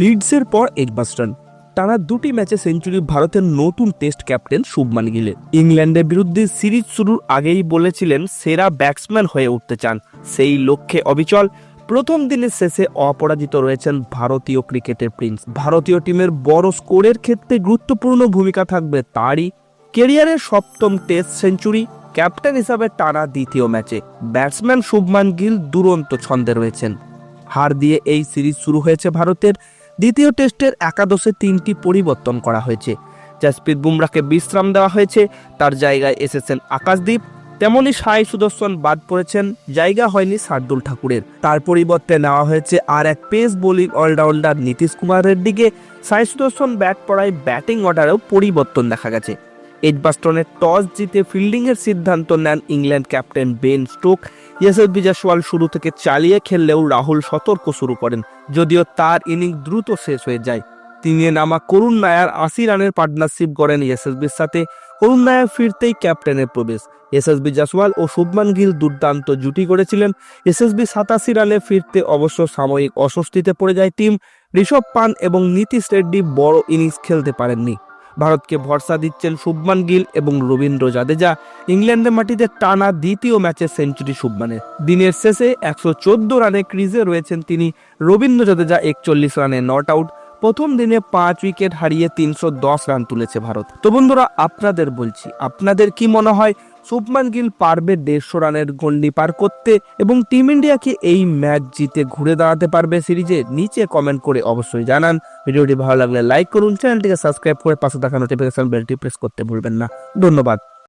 লিডসের পর এডবাস্টন টানা দুটি ম্যাচে সেঞ্চুরি ভারতের নতুন টেস্ট ক্যাপ্টেন শুভমান গিলের ইংল্যান্ডের বিরুদ্ধে সিরিজ শুরুর আগেই বলেছিলেন, সেরা ব্যাটসম্যান হয়ে উঠতে চান। সেই লক্ষ্যে অবিচল। প্রথম দিনের শেষে অপরাজিত রয়েছেন ভারতীয় ক্রিকেটের প্রিন্স। ভারতীয় টিমের বড় স্কোরের ক্ষেত্রে গুরুত্বপূর্ণ ভূমিকা থাকবে তারই। কেরিয়ারের সপ্তম টেস্ট সেঞ্চুরি, ক্যাপ্টেন হিসাবে টানা দ্বিতীয় ম্যাচে। ব্যাটসম্যান শুভমান গিল দুরন্ত ছন্দে রয়েছেন। হার দিয়ে এই সিরিজ শুরু হয়েছে ভারতের দ্বিতীয় টেস্টের একাদশে তিনটি পরিবর্তন করা হয়েছে। জাসপ্রীত বুমরাকে বিশ্রাম দেওয়া হয়েছে, তার জায়গায় এসেছেন আকাশদ্বীপ তেমনই সাই সুদর্শন বাদ পড়েছেন, জায়গা হয়নি শার্দুল ঠাকুরের। তার পরিবর্তে নেওয়া হয়েছে আর এক পেস বোলিং অলরাউন্ডার নীতিশ কুমারের দিকে। সাই সুদর্শন ব্যাট পড়ায় ব্যাটিং অর্ডারেও পরিবর্তন দেখা গেছে। এডবাস্টনের টস জিতে ফিল্ডিংয়ের সিদ্ধান্ত নেন England captain Ben Stokes. Yashasvi Jaiswal শুরু থেকে চালিয়ে খেললেও রাহুল সতর্ক শুরু করেন, যদিও তার ইনিংস দ্রুত শেষ হয়ে যায়। তিনি নামা করুণ নায়ার আশি রানের পার্টনারশিপ করেন এসএসবির সাথে। করুণ নায়ার ফিরতেই ক্যাপ্টেনের প্রবেশ। এসএসবি জাসওয়াল ও শুভমান গিল দুর্দান্ত জুটি করেছিলেন এসএসবি সাতাশি রানে ফিরতে অবশ্য সাময়িক অস্বস্তিতে পড়ে যায় টিম। ঋষভ পান এবং নীতিশ রেড্ডি বড় ইনিংস খেলতে পারেননি। ভারতকে ভরসা দিচ্ছেন শুভমান গিল এবং রবীন্দ্র জাদেজা। ইংল্যান্ডের মাটিতে টানা দ্বিতীয় ম্যাচে সেঞ্চুরি শুভমানের। দিনের শেষে একশো চোদ্দ রানে ক্রিজে রয়েছেন তিনি রবীন্দ্র জাদেজা, একচল্লিশ রানে নট আউট। প্রথম দিনে পাঁচ উইকেট হারিয়ে তিনশো দশ রান তুলেছে ভারত। তো বন্ধুরা, আপনাদের বলছি, আপনাদের কি মনে হয়, শুভমান গিল পারবে দেড়শো রানের গন্ডি পার করতে এবং টিম ইন্ডিয়াকে এই ম্যাচ জিতে ঘুরে দাঁড়াতে পারবে সিরিজে? নিচে কমেন্ট করে অবশ্যই জানান। ভিডিওটি ভালো লাগলে লাইক করুন, চ্যানেলটিকে সাবস্ক্রাইব করে পাশে থাকা নোটিফিকেশন বেলটি প্রেস করতে ভুলবেন না। ধন্যবাদ।